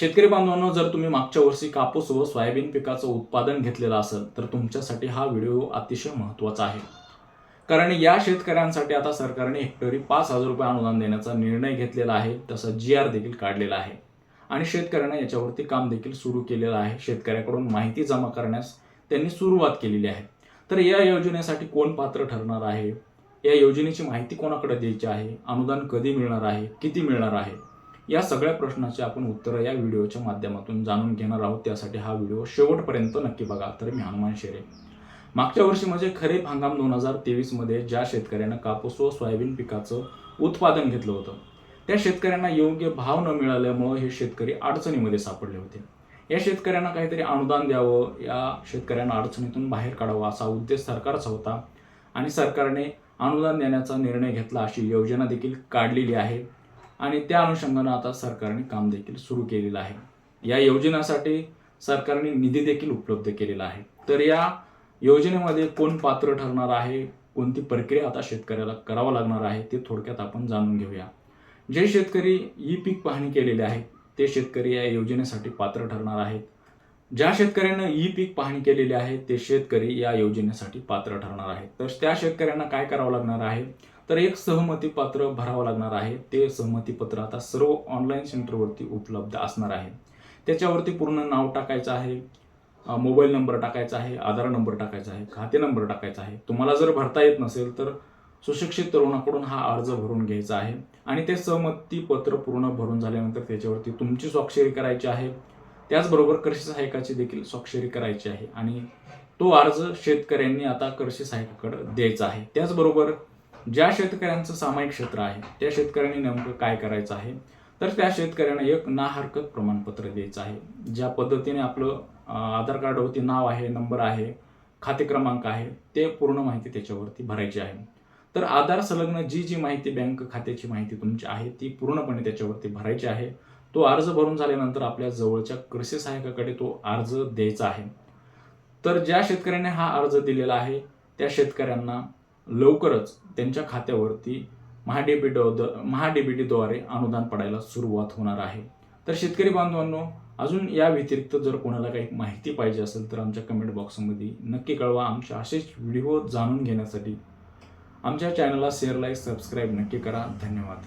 शेतकरी बांधवांनो जर तुम्ही मागच्या वर्षी कापूस व सोयाबीन पिकाचं उत्पादन घेतलेलं असेल तर तुमच्यासाठी हा व्हिडिओ अतिशय महत्त्वाचा आहे. कारण या शेतकऱ्यांसाठी आता सरकारने हेक्टरी पाच हजार रुपये अनुदान देण्याचा निर्णय घेतलेला आहे तसा जी आर देखील काढलेला आहे. आणि शेतकऱ्यांना याच्यावरती काम देखील सुरू केलेलं आहे. शेतकऱ्याकडून माहिती जमा करण्यास त्यांनी सुरुवात केलेली आहे. तर या योजनेसाठी कोण पात्र ठरणार आहे? या योजनेची माहिती कोणाकडे द्यायची आहे? अनुदान कधी मिळणार आहे? किती मिळणार आहे? या सगळ्या प्रश्नाचे आपण उत्तरं या व्हिडिओच्या माध्यमातून जाणून घेणार आहोत. त्यासाठी हा व्हिडिओ शेवटपर्यंत नक्की बघा. तर मी हनुमान शेरे. मागच्या वर्षी म्हणजे खरीप हंगाम दोन हजार तेवीसमध्ये ज्या शेतकऱ्यांना कापूस व सोयाबीन पिकाचं उत्पादन घेतलं होतं त्या शेतकऱ्यांना योग्य भाव न मिळाल्यामुळं हे शेतकरी अडचणीमध्ये सापडले होते. या शेतकऱ्यांना काहीतरी अनुदान द्यावं या शेतकऱ्यांना अडचणीतून बाहेर काढावं असा उद्देश सरकारचा होता आणि सरकारने अनुदान देण्याचा निर्णय घेतला अशी योजना देखील काढलेली आहे. आणि त्या अनुषंगानं आता सरकारने काम देखील सुरू केलेलं आहे. या योजनेसाठी सरकारने निधी देखील उपलब्ध केलेला आहे. तर या योजनेमध्ये कोण पात्र ठरणार आहे कोणती प्रक्रिया आता शेतकऱ्याला करावं लागणार आहे ते थोडक्यात आपण जाणून घेऊया. जे शेतकरी ई पीक पाहणी केलेले आहेत ते शेतकरी या योजनेसाठी पात्र ठरणार आहेत. ज्या शेतकऱ्यांना ई पीक पाहणी केलेली आहे ते शेतकरी या योजनेसाठी पात्र ठरणार आहेत. तर त्या शेतकऱ्यांना काय करावं लागणार आहे? तर एक सहमती पत्र भरावं लागणार आहे. ते सहमती पत्र आता सर्व ऑनलाईन सेंटरवरती उपलब्ध असणार आहे. त्याच्यावरती पूर्ण नाव टाकायचं आहे. मोबाईल नंबर टाकायचा आहे. आधार नंबर टाकायचा आहे. खाते नंबर टाकायचा आहे. तुम्हाला जर भरता येत नसेल तर सुशिक्षित तरुणाकडून हा अर्ज भरून घ्यायचा आहे. आणि ते सहमती पत्र पूर्ण भरून झाल्यानंतर त्याच्यावरती तुमची स्वाक्षरी करायची आहे. त्याचबरोबर कृषी सहाय्यकाची देखील स्वाक्षरी करायची आहे. आणि तो अर्ज शेतकऱ्यांनी आता कृषी सहाय्यकाकडे द्यायचा आहे. त्याचबरोबर ज्या शेतकऱ्यांचं सामायिक क्षेत्र आहे त्या शेतकऱ्यांनी नेमकं काय करायचं आहे? तर त्या शेतकऱ्यांना एक ना हरकत प्रमाणपत्र द्यायचं आहे. ज्या पद्धतीने आपलं आधार कार्डवरती नाव आहे नंबर आहे खाते क्रमांक आहे ते पूर्ण माहिती त्याच्यावरती भरायची आहे. तर आधार संलग्न जी जी माहिती बँक खात्याची माहिती तुमची आहे ती पूर्णपणे त्याच्यावरती भरायची आहे. तो अर्ज भरून झाल्यानंतर आपल्या जवळच्या कृषी सहाय्यकाकडे तो अर्ज द्यायचा आहे. तर ज्या शेतकऱ्याने हा अर्ज दिलेला आहे त्या शेतकऱ्यांना लवकरच त्यांच्या खात्यावरती महाडेबिट महाडेबिटीद्वारे अनुदान पडायला सुरुवात होणार आहे. तर शेतकरी बांधवांनो अजून या व्यतिरिक्त जर कोणाला काही माहिती पाहिजे असेल तर आमच्या कमेंट बॉक्समध्ये नक्की कळवा. आमचे असेच व्हिडिओ जाणून घेण्यासाठी आमच्या चॅनलला शेअर लाईक सबस्क्राईब नक्की करा. धन्यवाद.